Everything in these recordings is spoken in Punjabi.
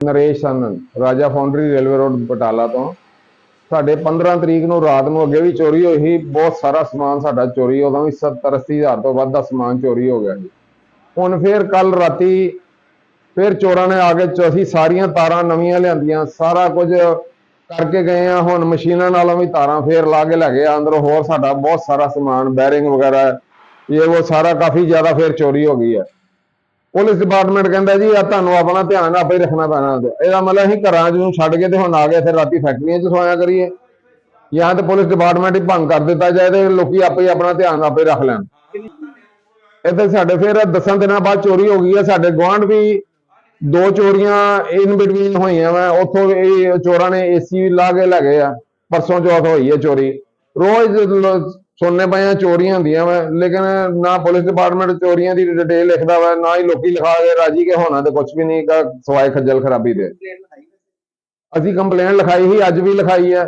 ਨਰੇਸ਼ ਸਨ, ਰਾਜਾ ਫਾਊਂਡਰੀ ਰੇਲਵੇ ਰੋਡ ਬਟਾਲਾ ਤੋਂ। ਸਾਡੇ 15 ਤਰੀਕ ਨੂੰ ਰਾਤ ਨੂੰ ਅੱਗੇ ਵੀ ਚੋਰੀ ਹੋਈ ਸੀ, ਬਹੁਤ ਸਾਰਾ ਸਮਾਨ ਸਾਡਾ ਚੋਰੀ, ਉਦੋਂ ਵੀ 70 80 ਹਜ਼ਾਰ ਤੋਂ ਵੱਧ ਦਾ ਸਮਾਨ ਚੋਰੀ ਹੋ ਗਿਆ ਜੀ ਹੁਣ ਫੇਰ ਕੱਲ ਰਾਤੀ ਫੇਰ ਚੋਰਾਂ ਨੇ ਆ ਕੇ ਅਸੀਂ ਸਾਰੀਆਂ ਤਾਰਾਂ ਨਵੀਆਂ ਲਿਆਂਦੀਆਂ, ਸਾਰਾ ਕੁਝ ਕਰਕੇ ਗਏ ਆ ਹੁਣ ਮਸ਼ੀਨਾਂ ਨਾਲੋਂ ਵੀ ਤਾਰਾਂ ਫੇਰ ਲਾ ਕੇ ਲੈ ਗਏ ਅੰਦਰੋਂ ਹੋਰ ਸਾਡਾ ਬਹੁਤ ਸਾਰਾ ਸਮਾਨ, ਬੈਰਿੰਗ ਵਗੈਰਾ, ਇਹ ਉਹ ਸਾਰਾ ਕਾਫੀ ਜ਼ਿਆਦਾ ਫੇਰ ਚੋਰੀ ਹੋ ਗਈ ਹੈ। ਪੁਲਿਸ ਡਿਪਾਰਟਮੈਂਟ ਕਹਿੰਦਾ ਜੀ ਆ ਤੁਹਾਨੂੰ ਆਪਣਾ ਧਿਆਨ ਆਪੇ ਰੱਖਣਾ ਪੈਣਾ। ਇਹਦਾ ਮਤਲਬ ਅਸੀਂ ਘਰਾਂ ਨੂੰ ਛੱਡ ਕੇ ਤੇ ਹੁਣ ਆ ਗਏ ਫਿਰ ਰਾਤੀ ਫੈਕਟਰੀਆਂ 'ਚ ਸੋਇਆ ਕਰੀਏ। ਜਾਂ ਤੇ ਪੁਲਿਸ ਡਿਪਾਰਟਮੈਂਟ ਹੀ ਭੰਗ ਕਰ ਦਿੱਤਾ ਜਾਏ ਤੇ ਲੋਕੀ ਆਪੇ ਆਪਣਾ ਧਿਆਨ ਆਪੇ ਰੱਖ ਲੈਣ। ਇੱਥੇ ਸਾਡੇ ਫਿਰ ਦਸਾਂ ਦਿਨਾਂ ਬਾਅਦ ਚੋਰੀ ਹੋ ਗਈ ਹੈ। ਸਾਡੇ ਗੁਆਂਢ ਵੀ ਦੋ ਚੋਰੀਆਂ ਇਨ ਬਿਟਵੀਨ ਹੋਈਆਂ ਵਾ। ਉੱਥੋਂ ਇਹ ਚੋਰਾਂ ਨੇ ਏਸੀ ਲਾ ਕੇ ਲੈ ਗਏ ਆ। ਪਰਸੋਂ ਚੌਥ ਹੋਈ ਹੈ ਚੋਰੀ। ਰੋਜ਼ ਸੁਣਨੇ ਪਏ ਆ ਚੋਰੀਆਂ ਹੁੰਦੀਆਂ ਵਾ, ਲੇਕਿਨ ਨਾ ਪੁਲਿਸ ਡਿਪਾਰਟਮੈਂਟ ਚੋਰੀਆਂ ਦੀ ਡਿਟੇਲ ਲਿਖਦਾ ਵਾ, ਨਾ ਹੀ ਲੋਕੀ ਲਿਖਾ ਕੇ ਰਾਜੀ ਕੇ ਹੋਣਾ ਤੇ ਕੁਝ ਵੀ ਨਹੀਂ, ਗਾ ਸਵਾਏ ਖੱਜਲ ਖਰਾਬੀ ਦੇ। ਅਸੀਂ ਕੰਪਲੇਂਟ ਲਿਖਾਈ ਸੀ, ਅੱਜ ਵੀ ਲਿਖਾਈ ਹੈ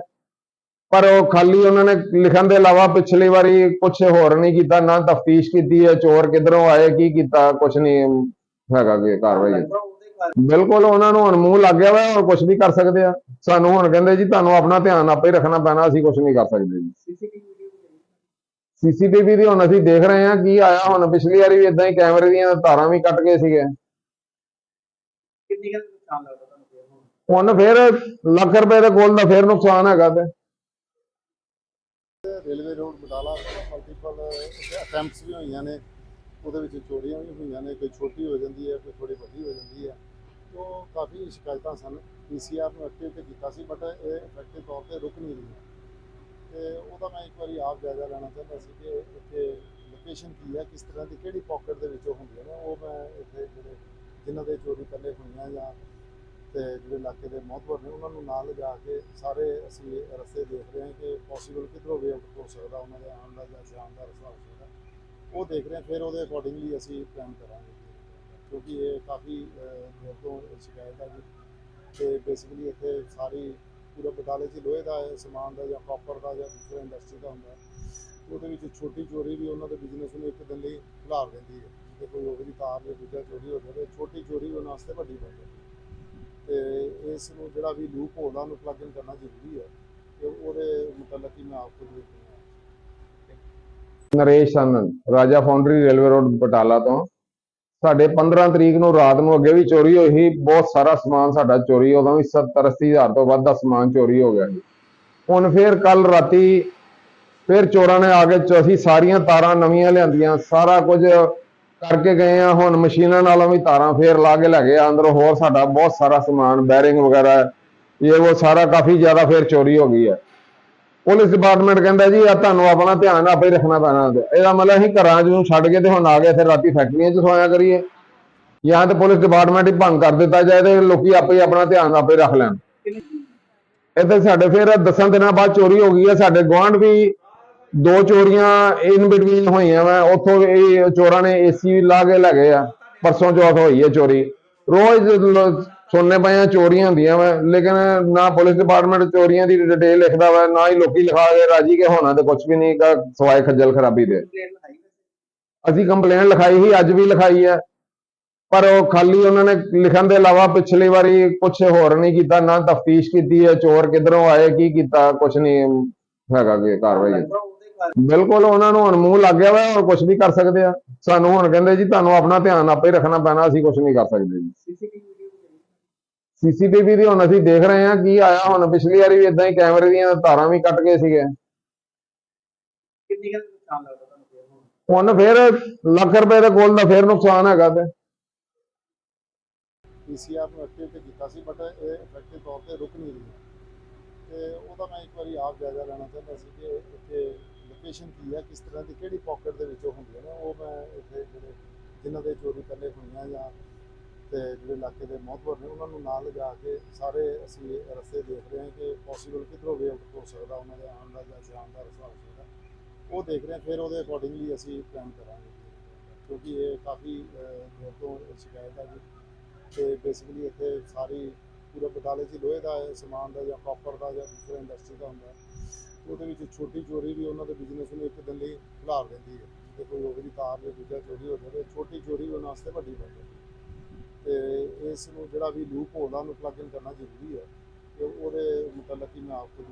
ਪਰ ਉਹ ਖਾਲੀ ਉਹਨਾਂ ਨੇ ਲਿਖਣ ਦੇ ਇਲਾਵਾ ਪਿਛਲੀ ਵਾਰੀ ਕੁਝ ਹੋਰ ਨਹੀਂ ਕੀਤਾ, ਨਾ ਤਫਤੀਸ਼ ਕੀਤੀ ਹੈ ਚੋਰ ਕਿਧਰੋਂ ਆਏ, ਕੀ ਕੀਤਾ ਕੁਝ ਨਹੀਂ ਹੈਗਾ ਕਿ ਕਾਰਵਾਈ ਬਿਲਕੁਲ ਉਹਨਾਂ ਨੂੰ ਹੁਣ ਮੂੰਹ ਲੱਗ ਗਿਆ ਵਾ, ਹੋਰ ਕੁਝ ਵੀ ਕਰ ਸਕਦੇ ਆ। ਸਾਨੂੰ ਹੁਣ ਕਹਿੰਦੇ ਜੀ, ਤੁਹਾਨੂੰ ਆਪਣਾ ਧਿਆਨ ਆਪੇ ਰੱਖਣਾ ਪੈਣਾ, ਅਸੀਂ ਕੁਝ ਨਹੀਂ ਕਰ ਸਕਦੇ ਜੀ। ਸੀਸੀਟੀਵੀ ਦੀ ਹੁਣ ਅਸੀਂ ਦੇਖ ਰਹੇ ਹਾਂ ਕੀ ਆਇਆ ਹੁਣ। ਪਿਛਲੀ ਵਾਰੀ ਵੀ ਇਦਾਂ ਹੀ ਕੈਮਰੇ ਦੀਆਂ ਤਾਰਾਂ ਵੀ ਕੱਟ ਗਏ ਸੀਗੇ। ਕਿੰਨੀ ਕੁ ਨੁਕਸਾਨ ਲੱਗਦਾ ਤੁਹਾਨੂੰ ਫਿਰ ਹੁਣ? ਹੁਣ ਫਿਰ ਲੱਖ ਰੁਪਏ ਦੇ ਕੋਲ ਦਾ ਫਿਰ ਨੁਕਸਾਨ ਹੈਗਾ ਤੇ। Railway road Batala multiple attempts ਵੀ ਹੋਈਆਂ ਨੇ। ਉਹਦੇ ਵਿੱਚ ਚੋਰੀਆਂ ਵੀ ਹੋਈਆਂ ਨੇ। ਕੋਈ ਛੋਟੀ ਹੋ ਜਾਂਦੀ ਹੈ ਕੋਈ ਥੋੜੀ ਵੱਡੀ ਹੋ ਜਾਂਦੀ ਹੈ। ਉਹ ਕਾਫੀ ਸ਼ਿਕਾਇਤਾਂ ਸਨ। ਪੀਸੀਆਰ ਨੂੰ ਐਕਟਿਵ ਤੇ ਕੀਤਾ ਸੀ ਬਟ ਇਹ ਇਫੈਕਟਿਵ ਤੌਰ ਤੇ ਰੁਕ ਨਹੀਂ ਰਹੀ ਤੇ ਉਹਦਾ ਮੈਂ ਇੱਕ ਵਾਰੀ ਆਪ ਜਾਇਜ਼ਾ ਲੈਣਾ ਚਾਹੁੰਦਾ ਸੀ ਕਿ ਇੱਥੇ ਲੋਕੇਸ਼ਨ ਕੀ ਹੈ, ਕਿਸ ਤਰ੍ਹਾਂ ਦੀ, ਕਿਹੜੀ ਪਾਕਟ ਦੇ ਵਿੱਚੋਂ ਹੁੰਦੀਆਂ ਨੇ, ਉਹ ਮੈਂ ਇੱਥੇ ਜਿਹੜੇ ਜਿਨ੍ਹਾਂ ਦੇ ਚੋਰੀ ਪਹਿਲੇ ਹੋਈਆਂ ਜਾਂ ਤੇ ਜਿਹੜੇ ਇਲਾਕੇ ਦੇ ਮੌਤਵਰ ਨੇ, ਉਹਨਾਂ ਨੂੰ ਨਾਲ ਲਿਜਾ ਕੇ ਸਾਰੇ ਅਸੀਂ ਰਸਤੇ ਦੇਖ ਰਹੇ ਹਾਂ ਕਿ ਪੋਸੀਬਲ ਕਿੱਧਰੋਂ ਵੇ ਆਊਟ ਹੋ ਸਕਦਾ, ਉਹਨਾਂ ਦੇ ਆਉਣ ਦਾ ਜਾਂ ਜਾਣ ਦਾ ਰਸਤਾ ਹੋ ਸਕਦਾ। ਉਹ ਦੇਖ ਰਹੇ ਹਾਂ, ਫਿਰ ਉਹਦੇ ਅਕੋਰਡਿੰਗਲੀ ਅਸੀਂ ਪਲਾਨ ਕਰਾਂਗੇ। ਕਿਉਂਕਿ ਇਹ ਕਾਫੀ ਦੇਰ ਤੋਂ ਸ਼ਿਕਾਇਤ ਹੈ ਜੀ। ਤੇ ਬੇਸਿਕਲੀ ਇੱਥੇ ਸਾਰੀ ਪੂਰਾ ਬਟਾਲੇ 'ਚ ਲੋਹੇ ਦਾ ਸਮਾਨ ਦਾ ਜਾਂ ਕਾਪਰ ਦਾ ਜਾਂ ਦੂਸਰੇ ਇੰਡਸਟਰੀ ਦਾ ਹੁੰਦਾ ਉਹਦੇ ਵਿੱਚ ਛੋਟੀ ਚੋਰੀ ਵੀ ਉਹਨਾਂ ਦੇ ਬਿਜ਼ਨਸ ਨੂੰ ਇੱਕ ਦਿਨ ਲਈ ਖਿਲਾਰ ਦਿੰਦੀ ਹੈ। ਜੇ ਕੋਈ ਉਹਦੀ ਤਾਰ ਜਾਂ ਦੂਜਾ ਚੋਰੀ ਹੋ ਜਾਵੇ, ਛੋਟੀ ਚੋਰੀ ਉਹਨਾਂ ਵਾਸਤੇ ਵੱਡੀ ਬਣ ਜਾਂਦੀ ਹੈ। ਤੇ ਇਸ ਨੂੰ ਜਿਹੜਾ ਵੀ ਲੂਪ ਹੋਲ ਆ, ਉਹਨੂੰ ਪਲੱਗ ਇਨ ਕਰਨਾ ਜ਼ਰੂਰੀ ਹੈ। ਤੇ ਉਹਦੇ ਮੁਤਲਕ ਹੀ ਮੈਂ ਆਪ ਖੁਦ ਦੇਖ ਨਰੇਸ਼ ਸਨ, ਰਾਜਾ ਫਾਊਂਡਰੀ ਰੇਲਵੇ ਰੋਡ ਬਟਾਲਾ ਤੋਂ। ਸਾਡੇ 15 ਤਰੀਕ ਨੂੰ ਰਾਤ ਨੂੰ ਅੱਗੇ ਵੀ ਚੋਰੀ ਹੋਈ ਸੀ, ਬਹੁਤ ਸਾਰਾ ਸਮਾਨ ਸਾਡਾ ਚੋਰੀ, ਉਦੋਂ ਵੀ 70 80 ਹਜ਼ਾਰ ਤੋਂ ਵੱਧ ਦਾ ਸਮਾਨ ਚੋਰੀ ਹੋ ਗਿਆ ਜੀ ਹੁਣ ਫੇਰ ਕੱਲ ਰਾਤੀ ਫੇਰ ਚੋਰਾਂ ਨੇ ਆ ਕੇ ਅਸੀਂ ਸਾਰੀਆਂ ਤਾਰਾਂ ਨਵੀਆਂ ਲਿਆਂਦੀਆਂ, ਸਾਰਾ ਕੁਝ ਕਰਕੇ ਗਏ ਆ, ਹੁਣ ਮਸ਼ੀਨਾਂ ਨਾਲੋਂ ਵੀ ਤਾਰਾਂ ਫੇਰ ਲਾ ਕੇ ਲੈ ਗਏ ਅੰਦਰੋਂ ਹੋਰ ਸਾਡਾ ਬਹੁਤ ਸਾਰਾ ਸਮਾਨ, ਬੈਰਿੰਗ ਵਗੈਰਾ, ਇਹ ਉਹ ਸਾਰਾ ਕਾਫੀ ਜ਼ਿਆਦਾ ਫੇਰ ਚੋਰੀ ਹੋ ਗਈ ਹੈ ਪੁਲਿਸ ਡਿਪਾਰਟਮੈਂਟ ਕਹਿੰਦਾ ਜੀ ਆ ਤੁਹਾਨੂੰ ਆਪਣਾ ਧਿਆਨ ਆਪੇ ਰੱਖਣਾ ਪੈਣਾ ਇਹਦਾ ਮਤਲਬ ਅਸੀਂ ਘਰਾਂ ਨੂੰ ਛੱਡ ਕੇ ਤੇ ਹੁਣ ਆ ਗਏ ਫਿਰ ਰਾਤੀ ਫੈਕਟਰੀਆਂ 'ਚ ਸੋਇਆ ਕਰੀਏ। ਜਾਂ ਤੇ ਪੁਲਿਸ ਡਿਪਾਰਟਮੈਂਟ ਹੀ ਭੰਗ ਕਰ ਦਿੱਤਾ ਜਾਏ ਤੇ ਲੋਕੀ ਆਪੇ ਆਪਣਾ ਧਿਆਨ ਆਪੇ ਰੱਖ ਲੈਣ। ਇੱਥੇ ਸਾਡੇ ਫਿਰ ਦਸਾਂ ਦਿਨਾਂ ਬਾਅਦ ਚੋਰੀ ਹੋ ਗਈ ਹੈ। ਸਾਡੇ ਗੁਆਂਢ ਵੀ ਦੋ ਚੋਰੀਆਂ ਇਨ ਬਿਟਵੀਨ ਹੋਈਆਂ ਵਾ। ਉੱਥੋਂ ਇਹ ਚੋਰਾਂ ਨੇ ਏਸੀ ਲਾ ਕੇ ਲੈ ਗਏ ਆ। ਪਰਸੋਂ ਚੌਥ ਹੋਈ ਹੈ ਚੋਰੀ। ਰੋਜ਼ ਸੁਣਨੇ ਪਏ ਆ, ਚੋਰੀਆਂ ਹੁੰਦੀਆਂ ਵਾ, ਲੇਕਿਨ ਨਾ ਪੁਲਿਸ ਡਿਪਾਰਟਮੈਂਟ ਚੋਰੀਆਂ ਦੀ ਡਿਟੇਲ ਲਿਖਦਾ ਵਾ, ਨਾ ਹੀ ਲੋਕੀ ਲਿਖਾ ਕੇ ਰਾਜੀ ਕੇ ਹੋਣਾ ਤੇ ਕੁਝ ਵੀ ਨਹੀਂ, ਗਾ ਸਵਾਏ ਖੱਜਲ ਖਰਾਬੀ ਦੇ। ਅਸੀਂ ਕੰਪਲੇਂਟ ਲਿਖਾਈ ਸੀ, ਅੱਜ ਵੀ ਲਿਖਾਈ ਹੈ ਪਰ ਉਹ ਖਾਲੀ ਉਹਨਾਂ ਨੇ ਲਿਖਣ ਦੇ ਇਲਾਵਾ ਪਿਛਲੀ ਵਾਰੀ ਕੁਝ ਹੋਰ ਨਹੀਂ ਕੀਤਾ, ਨਾ ਤਫਤੀਸ਼ ਕੀਤੀ ਹੈ ਚੋਰ ਕਿਧਰੋਂ ਆਏ, ਕੀ ਕੀਤਾ ਕੁਝ ਨਹੀਂ ਹੈਗਾ ਕਿ ਕਾਰਵਾਈ ਬਿਲਕੁਲ ਉਹਨਾਂ ਨੂੰ ਹੁਣ ਮੂੰਹ ਲੱਗ ਗਿਆ ਵਾ, ਹੋਰ ਕੁਝ ਵੀ ਕਰ ਸਕਦੇ ਆ। ਸਾਨੂੰ ਹੁਣ ਕਹਿੰਦੇ ਜੀ, ਤੁਹਾਨੂੰ ਆਪਣਾ ਧਿਆਨ ਆਪੇ ਹੀ ਰੱਖਣਾ ਪੈਣਾ, ਅਸੀਂ ਕੁਝ ਨਹੀਂ ਕਰ ਸਕਦੇ ਜੀ। ਸੀਸੀਟੀਵੀ ਦੀ ਹੁਣ ਅਸੀਂ ਦੇਖ ਰਹੇ ਹਾਂ ਕੀ ਆਇਆ ਹੁਣ। ਪਿਛਲੀ ਵਾਰੀ ਵੀ ਇਦਾਂ ਹੀ ਕੈਮਰੇ ਦੀਆਂ ਤਾਰਾਂ ਵੀ ਕੱਟ ਗਏ ਸੀਗੇ। ਕਿੰਨੀ ਕੁ ਨੁਕਸਾਨ ਲੱਗਦਾ ਤੁਹਾਨੂੰ ਫਿਰ ਹੁਣ? ਹੁਣ ਫਿਰ ਲੱਖ ਰੁਪਏ ਦੇ ਕੋਲ ਦਾ ਫਿਰ ਨੁਕਸਾਨ ਹੈਗਾ ਤੇ। ਪੀਸੀਆਰ ਨੂੰ ਐਕਟਿਵ ਤੇ ਕੀਤਾ ਸੀ ਬਟ ਇਹ ਇਫੈਕਟਿਵ ਤੌਰ ਤੇ ਰੁਕ ਨਹੀਂ ਰਹੀ। ਤੇ ਉਹਦਾ ਮੈਂ ਇੱਕ ਵਾਰੀ ਆਪ ਜਾਇਜ਼ਾ ਲੈਣਾ ਚਾਹੁੰਦਾ ਸੀ ਕਿ ਇੱਥੇ ਲੋਕੇਸ਼ਨ ਕੀ ਹੈ ਕਿਸ ਤਰ੍ਹਾਂ ਦੀ ਕਿਹੜੀ ਪਾਕਟ ਦੇ ਵਿੱਚੋਂ ਹੁੰਦੀਆਂ ਨੇ ਉਹ ਮੈਂ ਇੱਥੇ ਜਿਹੜੇ ਜਿਨ੍ਹਾਂ ਦੇ ਚੋਰੀ ਹੋਈਆਂ ਜਾਂ ਤੇ ਜਿਹੜੇ ਇਲਾਕੇ ਦੇ ਮੌਤਵਰ ਨੇ ਉਹਨਾਂ ਨੂੰ ਨਾਲ ਲਿਜਾ ਕੇ ਸਾਰੇ ਅਸੀਂ ਰਸਤੇ ਦੇਖ ਰਹੇ ਹਾਂ ਕਿ ਪੋਸੀਬਲ ਕਿੱਧਰੋਂ ਵੇ ਆਊਟ ਹੋ ਸਕਦਾ ਉਹਨਾਂ ਦੇ ਆਉਣ ਦਾ ਜਾਂ ਜਾਣ ਦਾ ਰਸਤਾ ਹੋ ਸਕਦਾ। ਉਹ ਦੇਖ ਰਹੇ ਹਾਂ ਫਿਰ ਉਹਦੇ ਅਕੋਰਡਿੰਗਲੀ ਅਸੀਂ ਪਲਾਨ ਕਰਾਂਗੇ। ਕਿਉਂਕਿ ਇਹ ਕਾਫੀ ਅਹ, ਦੇਰ ਤੋਂ ਸ਼ਿਕਾਇਤ ਹੈ ਜੀ। ਤੇ ਬੇਸਿਕਲੀ ਇੱਥੇ ਸਾਰੀ ਪੂਰਾ ਬਟਾਲੇ 'ਚ ਲੋਹੇ ਦਾ ਸਮਾਨ ਦਾ ਜਾਂ ਕਾਪਰ ਦਾ ਜਾਂ ਦੂਸਰੇ ਇੰਡਸਟਰੀ ਦਾ ਹੁੰਦਾ ਉਹਦੇ ਵਿੱਚ ਛੋਟੀ ਚੋਰੀ ਵੀ ਉਹਨਾਂ ਦੇ ਬਿਜ਼ਨਸ ਨੂੰ ਇੱਕ ਦਿਨ ਲਈ ਖਿਲਾਰ ਦਿੰਦੀ ਹੈ। ਜੇ ਕੋਈ ਉਹਦੀ ਤਾਰ ਜਾਂ ਦੂਜਾ ਚੋਰੀ ਹੋ ਜਾਵੇ ਛੋਟੀ ਚੋਰੀ ਉਹਨਾਂ ਵਾਸਤੇ ਵੱਡੀ ਬਣ ਜਾਂਦੀ ਹੈ। ਤੇ ਇਸ ਨੂੰ ਜਿਹੜਾ ਵੀ ਲੂਪ ਹੋਲ ਆ ਉਹਨੂੰ ਪਲੱਗ ਇਨ ਕਰਨਾ ਜ਼ਰੂਰੀ ਹੈ ਤੇ ਉਹਦੇ ਮੁਤਲਕ ਹੀ ਮੈਂ ਆਪ ਤੋਂ